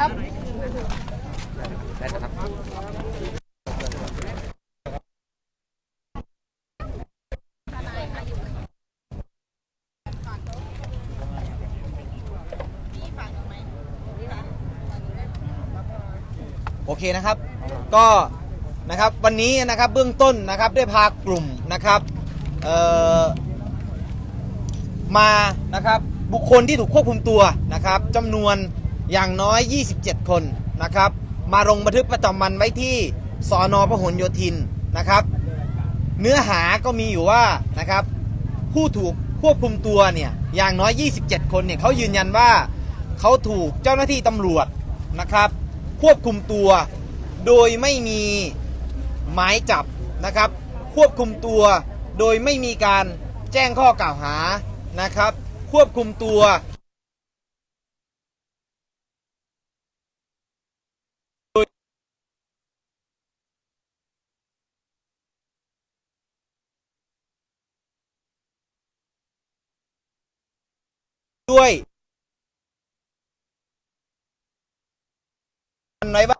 ครับ ได้ครับโอเคนะครับ ก็นะครับวันนี้นะครับเบื้องต้นนะครับได้พากลุ่มนะครับมานะครับบุคคลที่ถูกควบคุมตัวนะครับจำนวน อย่างน้อย 27 คนนะครับ มาลงบันทึกประจำวันไว้ที่สอนอพหลโยธินนะครับ เนื้อหาก็มีอยู่ว่านะครับ ผู้ถูกควบคุมตัวเนี่ยอย่างน้อย 27 คนเนี่ยเขายืนยันว่าเขาถูกเจ้าหน้าที่ตำรวจนะครับ ควบคุมตัวโดยไม่มีหมายจับนะครับ ควบคุมตัวโดยไม่มีการแจ้งข้อกล่าวหานะครับ ควบคุมตัว ด้วยอันไหนว่า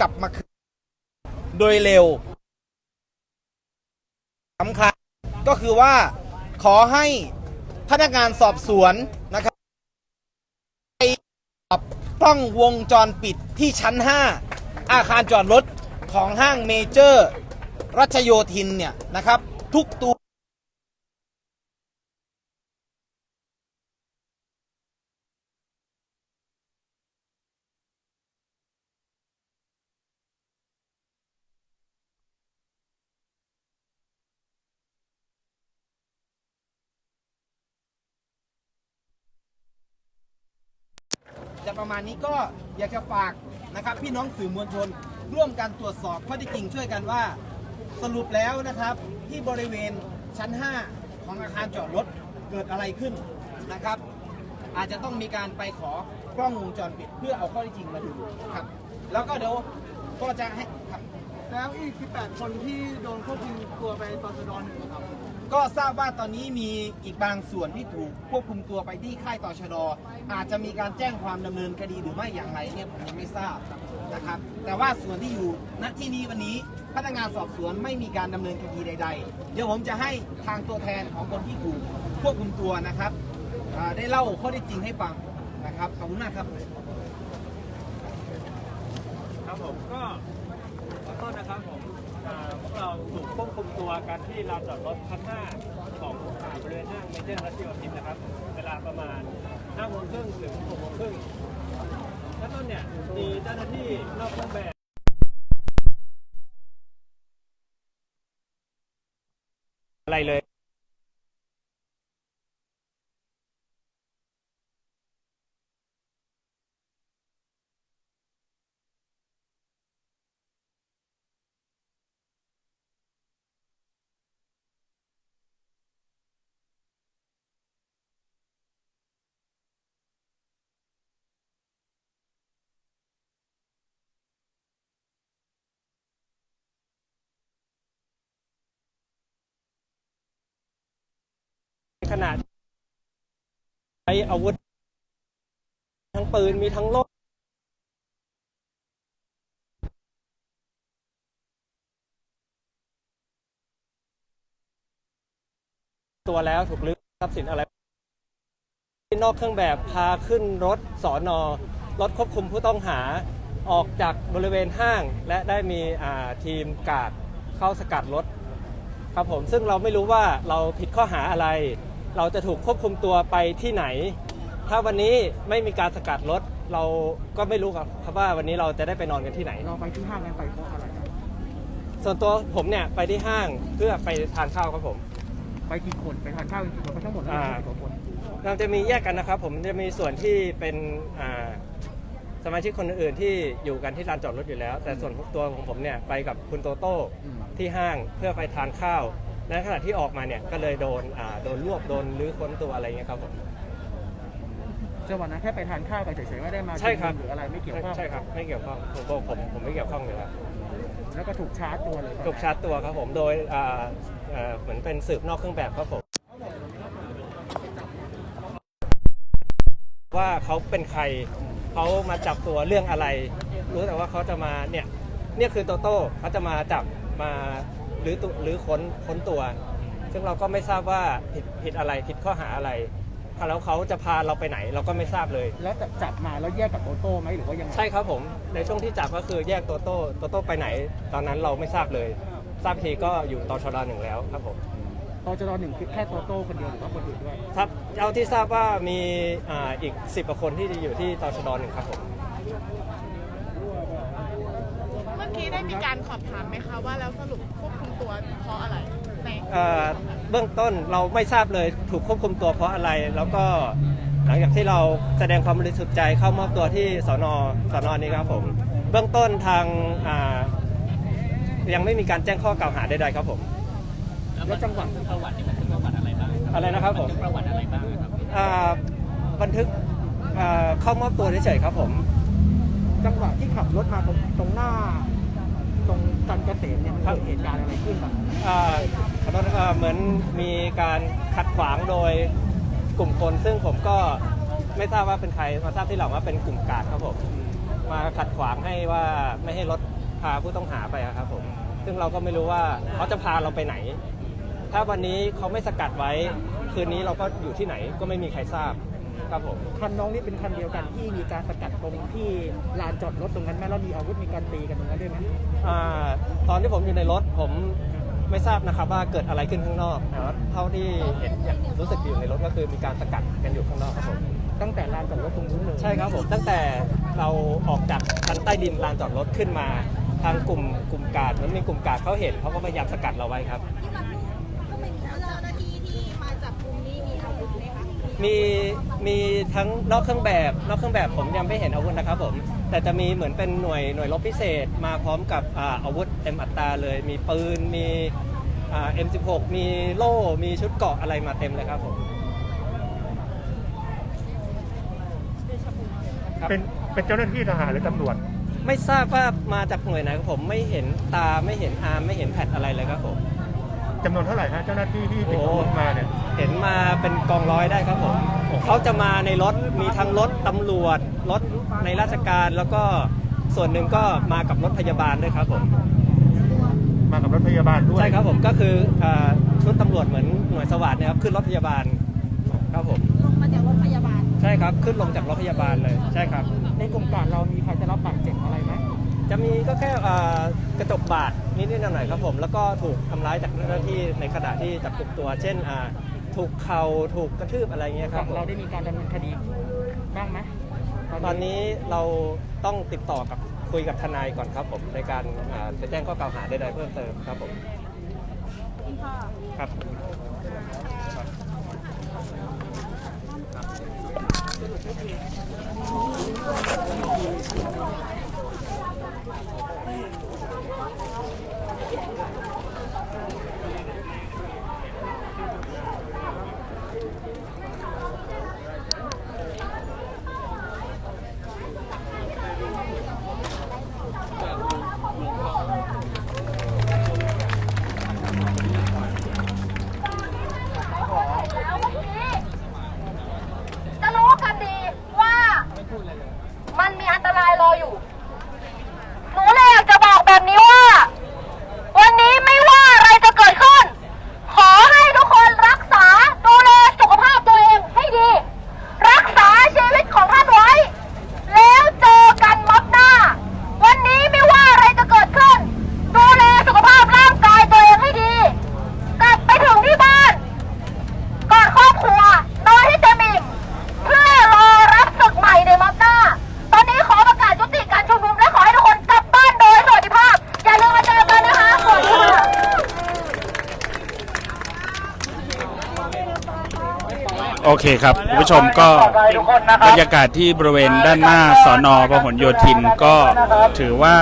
กลับมาคืนโดยเร็วสำคัญก็คือว่าขอให้พนักงานสอบสวนนะครับ ล้องวงจรปิดที่ชั้น 5 อาคารจอดรถของห้างเมเจอร์ รัชโยธินเนี่ยนะครับ ทุกตัว ประมาณนี้ก็อยากจะฝากนะครับพี่น้องสื่อมวลชน ร่วมกันตรวจสอบข้อที่จริงช่วยกันว่า สรุปแล้วนะครับที่บริเวณชั้น 5 ของอาคารจอดรถเกิดอะไรขึ้นนะครับ อาจจะต้องมีการไปขอกล้องวงจรปิด เพื่อเอาข้อที่จริงมาดูครับ แล้วก็เดี๋ยวก็จะให้ครับแล้วอีก 18 คนที่โดนควบคุมตัวไปตชดหนึ่งครับ ก็ทราบว่าตอนนี้มีอีกบางส่วนที่ถูกควบคุมตัวไปที่ค่ายต่อชดออาจจะมีการแจ้งความดำเนินคดีหรือไม่อย่างไรเนี่ยผมยังไม่ทราบนะครับ แต่ว่าส่วนที่อยู่ณที่นี้วันนี้พนักงานสอบสวนไม่มีการดำเนินคดีใด ๆ เดี๋ยวผมจะให้ทางตัวแทนของคนที่ถูกควบคุมตัวนะครับได้เล่าข้อเท็จจริงให้ฟังนะครับขอบคุณมากครับครับผมก็ กันที่ลานจอดรถชั้น5ของอ่าบริเวณห้างเมเจอร์รัชโยธินนะครับ เวลาประมาณ5โมงครึ่งถึง6โมงครึ่งขั้นต้นเนี่ยมีเจ้าหน้าที่นอกเครื่องแบบอะไรเลย ขนาดใช้อาวุธ ทั้งปืนมีทั้งโล่ตัวแล้วถูกลึกทรัพย์สินอะไรนอกเครื่องแบบพาขึ้นรถสอนอรถควบคุมผู้ต้องหาออกจากบริเวณห้าง และได้มีทีมกาดเข้าสกัดรถครับผมซึ่งเราไม่รู้ว่าเราผิดข้อหาอะไร เราจะถูกควบคุมตัวไปที่ไหน ถ้าวันนี้ไม่มีการสกัดรถเราก็ไม่รู้ครับครับว่าวันนี้เราจะได้ไปนอนกันที่ไหน เราไปที่ห้างนั้นไปเพราะอะไรครับส่วนตัวผมเนี่ยไปที่ห้างเพื่อไปทานข้าวครับผมไปกี่คนไปทานข้าวกี่คนทั้งหมดอ่ากี่คนเราจะมีแยกกันนะครับ ผมจะมีส่วนที่เป็นอ่าสมาชิกคนอื่นๆที่อยู่กันที่ลานจอดรถอยู่แล้ว แต่ส่วนตัวของผมเนี่ยไปกับคุณโตโต้ที่ห้างเพื่อไปทานข้าว และขณะที่ออกมาเนี่ยก็เลยโดนอ่าโดนรวบโดนลื้อค้นตัวอะไรเงี้ยครับผม จังหวะนั้นแค่ไปทานข้าวกันเฉยๆไม่ได้มาใช่ครับหรืออะไรไม่เกี่ยวข้องใช่ครับไม่เกี่ยวข้องผมผมผมผมไม่เกี่ยวข้องอยู่แล้ว แล้วก็ถูกชาร์จตัวเลยถูกชาร์จตัวครับผมโดยอ่าเอ่อเหมือนเป็นสืบนอกเครื่องแบบครับผมว่าเขาเป็นใครเขามาจับตัวเรื่องอะไร รู้แต่ว่าเขาจะมาเนี่ยเนี่ยคือโตโต้เขาจะมาจับมา หรือตุหรือค้นค้นตัว ซึ่งเราก็ไม่ทราบว่าผิดผิดอะไรผิดข้อหาอะไรแล้วเขาจะพาเราไปไหนเราก็ไม่ทราบเลย แล้วจับมาแล้วแยกกับโตโต้ไหมหรือว่ายังไงใช่ครับผม ในช่วงที่จับก็คือแยกโตโต้โตโต้ไปไหน ตอนนั้นเราไม่ทราบเลย ทราบอีกทีก็อยู่ตชดหนึ่งแล้วครับผมตจรหนึ่งคือแค่โตโต้คนเดียวหรือว่าคนอื่นด้วยครับเอาที่ทราบว่ามีอ่าอีก 10กว่าคนที่อยู่ที่ตชดหนึ่งครับผม เมื่อกี้ได้มีการสอบถามไหมคะว่าแล้วสรุปควบคุมตัวเพราะอะไรในเอ่อเบื้องต้นเราไม่ทราบเลยถูกควบคุมตัวเพราะอะไร แล้วก็หลังจากที่เราแสดงความบริสุทธิ์ใจเข้ามอบตัวที่สนสนนี้ครับผมเบื้องต้นทางอ่ายังไม่มีการแจ้งข้อกล่าวหาใดๆครับผม แล้วจังหวะอะไรนะครับผมประวัติอะไรบ้างครับบันทึกอ่าเข้ามอบตัวเฉยๆครับผม จังหวะที่ขับรถมาตรงตรงหน้า ตรงจันทร์เกษมเนี่ยมันเกิดเหตุการณ์อะไรขึ้นบ้างอ่าขอโทษนะอ่าเหมือนมีการขัดขวางโดยกลุ่มคน ซึ่งผมก็ไม่ทราบว่าเป็นใครมาทราบที่หลังว่าเป็นกลุ่มกาดครับผมมาขัดขวางให้ว่าไม่ให้รถพาผู้ต้องหาไปอะครับผมซึ่งเราก็ไม่รู้ว่าเขาจะพาเราไปไหน ถ้าวันนี้เขาไม่สกัดไว้ คืนนี้เราก็อยู่ที่ไหนก็ไม่มีใครทราบ ครับผม คันน้องนี่เป็นคันเดียวกันที่มีการสกัดตรงที่ลานจอดรถตรงนั้นไหมแล้วมีอาวุธมีการตีกันตรงนั้นด้วยไหมอาตอนที่ผมอยู่ในรถผมไม่ทราบนะครับว่าเกิดอะไรขึ้นข้างนอกแต่ว่าเท่าที่เห็นอย่างรู้สึกอยู่ในรถก็คือมีการสกัดกันอยู่ข้างนอกครับผมตั้งแต่ลานจอดรถตรงนู้นเลยใช่ครับผมตั้งแต่เราออกจากชั้นใต้ดินลานจอดรถขึ้นมา ทางกลุ่มกลุ่มกาดมันมีกลุ่มกาดเขาเห็นเขาก็พยายามสกัดเราไว้ครับ เจ้าหน้าที่ที่มาจับกุมนี่มีอาวุธไห มคะมีมีทั้งนอกเครื่องแบบนอกเครื่องแบบผมยังไม่เห็นอาวุธนะครับผมแต่จะมีเหมือนเป็นหน่วยหน่วยรบพิเศษมาพร้อมกับอาอาวุธเต็มอัตราเลย มีปืนมีอ่า M16 มีโล่มีชุดเกราะอะไรมาเต็มเลยครับผม ครับ เป็นเป็นเจ้าหน้าที่ทหารหรือตำรวจ ไม่ทราบว่ามาจากหน่วยไหนครับผมไม่เห็นตาไม่เห็นอาร์มไม่เห็นแพดอะไรเลยครับผม จำนวนเท่าไหร่ฮะเจ้าหน้าที่ที่ติดอาวุธมาเนี่ย เห็นมาเป็นกองร้อยได้ครับผม เขาจะมาในรถมีทั้งรถตำรวจ รถในราชการแล้วก็ส่วนหนึ่งก็มากับรถพยาบาลด้วยครับผม มากับรถพยาบาลด้วยใช่ครับผมก็คืออ่าชุดตำรวจเหมือนหน่วยสวัสดิ์เนะครับขึ้นรถพยาบาลครับผม ลงมาจากรถพยาบาล ใช่ครับขึ้นลงจากรถพยาบาลเลยใช่ครับ ในกลุ่มการเรามีใครจะรับบาดเจ็บอะไรไหมจะมีก็แค่อ่า กระจกบาดนิดๆหน่อยๆครับผม แล้วก็ถูกทำร้ายจากเจ้าหน้าที่ในขณะที่จับกลุ่มตัว เช่นอ่าถูกเข่าถูกกระทืบอะไรเงี้ยครัฝั่บงผม เราได้มีการดำเนินคดีบ้างไหมตอนนี้เราต้องติดต่อกับคุยกับทนายก่อนครับผมในการอ่าจะแจ้งข้อกล่าวหาใดๆเพิ่มเติมครับผมครับ จะรู้กันดีว่ามันมีอันตรายรออยู่ หนูเลยอยากจะบอกแบบนี้ว่า วันนี้ไม่ว่าอะไรจะเกิดขึ้น ขอให้ทุกคนรักษาดูแลสุขภาพตัวเองให้ดี รักษาชีวิตของท่านไว้ แล้วเจอกันม็อบหน้า วันนี้ไม่ว่าอะไรจะเกิดขึ้น ดูแลสุขภาพร่างกายตัวเองให้ดี กลับไปถึงที่บ้าน กอดครอบครัวนอนให้เต็มอิ่มเพื่อรอรับศึกใหม่ในม็อบหน้า ตอนนี้ขอประกาศยุติการชุมนุมและขอให้ทุกคนกลับบ้านโดยสวัสดิภาพ อย่าลืมมาเจอกันนะคะสวัสดีค่ะ โอ เคครับคุณผู้ชมก็บรรยากาศที่บริเวณด้านหน้าสอนอพหลโยธินก็ถือว่า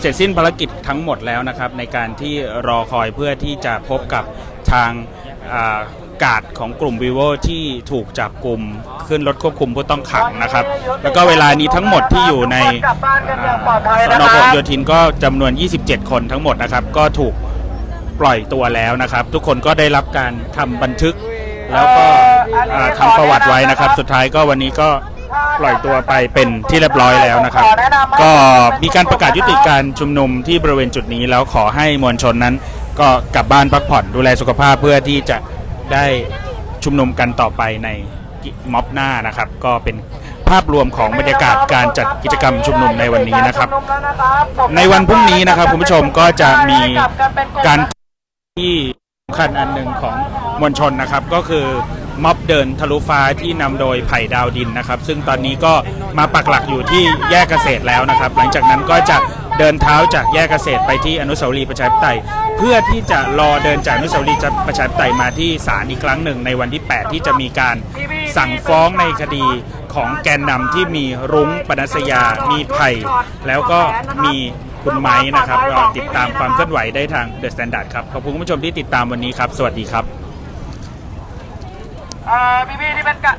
เสร็จสิ้นภารกิจทั้งหมดแล้วนะครับ ในการที่รอคอยเพื่อที่จะพบกับทางอ่ากาดของกลุ่มวีโวที่ถูกจับกลุ่มขึ้นรถควบคุมผู้ต้องขังนะครับ แล้วก็เวลานี้ทั้งหมดที่อยู่ในอ่าสนพหลโยธินก็จำนวน 27 คนทั้งหมดนะครับ ก็ถูกปล่อยตัวแล้วนะครับ ทุกคนก็ได้รับการทำบันทึก แล้วก็อ่าทำประวัติไว้นะครับ สุดท้ายก็วันนี้ก็ปล่อยตัวไปเป็นที่เรียบร้อยแล้วนะครับ ก็มีการประกาศยุติการชุมนุมที่บริเวณจุดนี้แล้วขอให้มวลชนนั้น ก็กลับบ้านพักผ่อนดูแลสุขภาพเพื่อที่จะได้ชุมนุมกันต่อไปในม็อบหน้านะครับ ก็เป็นภาพรวมของบรรยากาศการจัดกิจกรรมชุมนุมในวันนี้นะครับ ในวันพรุ่งนี้นะครับคุณผู้ชมก็จะมีการที่สำ คัญอันหนึ่งของมวลชนนะครับ ก็คือม็อบเดินทะลุฟ้าที่นำโดยไผ่ดาวดินนะครับ ซึ่งตอนนี้ก็มาปักหลักอยู่ที่แยกเกษตรแล้วนะครับ หลังจากนั้นก็จะเดินเท้าจากแยกเกษตรไปที่อนุสาวรีย์ประชาธิปไตย เพื่อที่จะรอเดินจากอนุสาวรีย์ประชาธิปไตยมาที่ศาลอีกครั้งหนึ่ง ในวันที่ 8 ที่จะมีการสั่งฟ้องในคดีของแกนนำที่มีรุ้งปนัสยา มีไผ่แล้วก็มี คุณไม้นะครับก็ติดตามความเคลื่อนไหวได้ทาง The Standard ครับ ขอบคุณคุณผู้ชมที่ติดตามวันนี้ครับ สวัสดีครับพี่ๆที่เป็นกะ